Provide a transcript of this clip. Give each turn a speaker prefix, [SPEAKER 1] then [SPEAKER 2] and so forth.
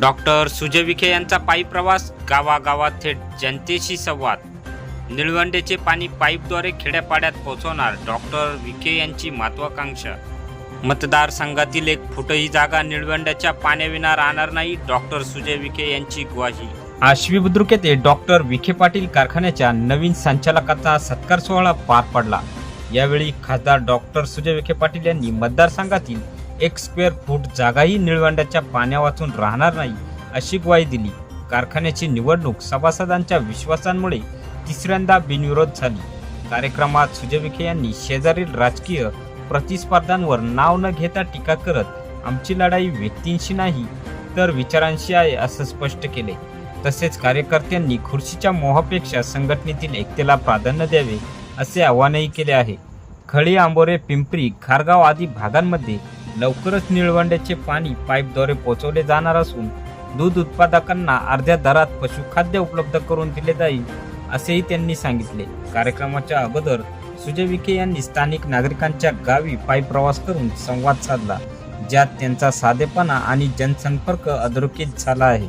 [SPEAKER 1] Doctor Sujay Vikhe यांचा पायी प्रवास गावागावात थेट जनतेशी संवाद. निळवंडेचे पाणी पाईपद्वारे खेड्यापाड्यात पोहोचवणार डॉक्टर विखे यांची महत्वाकांक्षा. मतदारसंघातील एक फुटही जागा निळवंड्याच्या पाण्याविना राहणार नाही डॉक्टर सुजय विखे यांची ग्वाही. आश्वी बुद्रुक येथे डॉक्टर विखे पाटील कारखान्याच्या नवीन संचालकाचा सत्कार सोहळा पार पडला. यावेळी खासदार डॉक्टर सुजय विखे पाटील यांनी मतदारसंघातील एक स्क्वेअर फूट जागाही निळवंड्याच्या पाण्या वाचून राहणार नाही अशी ग्वाही दिली. कारखान्याची निवडणूक सभासदांच्या विश्वासांमुळे तिसऱ्यांदा बिनविरोध झाली. कार्यक्रमात सुजय विखे यांनी शेजारील राजकीय प्रतिस्पर्धांवर नाव न घेता टीका करत आमची लढाई व्यक्तींशी नाही तर विचारांशी आहे असं स्पष्ट केले. तसेच कार्यकर्त्यांनी खुर्शीच्या मोहापेक्षा संघटनेतील एकतेला प्राधान्य द्यावे असे आवाहनही केले आहे. खळी आंबोरे पिंपरी खारगाव आदी भागांमध्ये लवकरच निळवंड्याचे पाणी पाईपद्वारे पोहोचवले जाणार असून दूध उत्पादकांना अर्ध्या दरात पशुखाद्य उपलब्ध करून दिले जाईल असेही त्यांनी सांगितले. कार्यक्रमाच्या अगोदर सुजय विखे यांनी स्थानिक नागरिकांच्या गावी पायी प्रवास करून संवाद साधला ज्यात त्यांचा साधेपणा आणि जनसंपर्क अधोरेखित झाला आहे.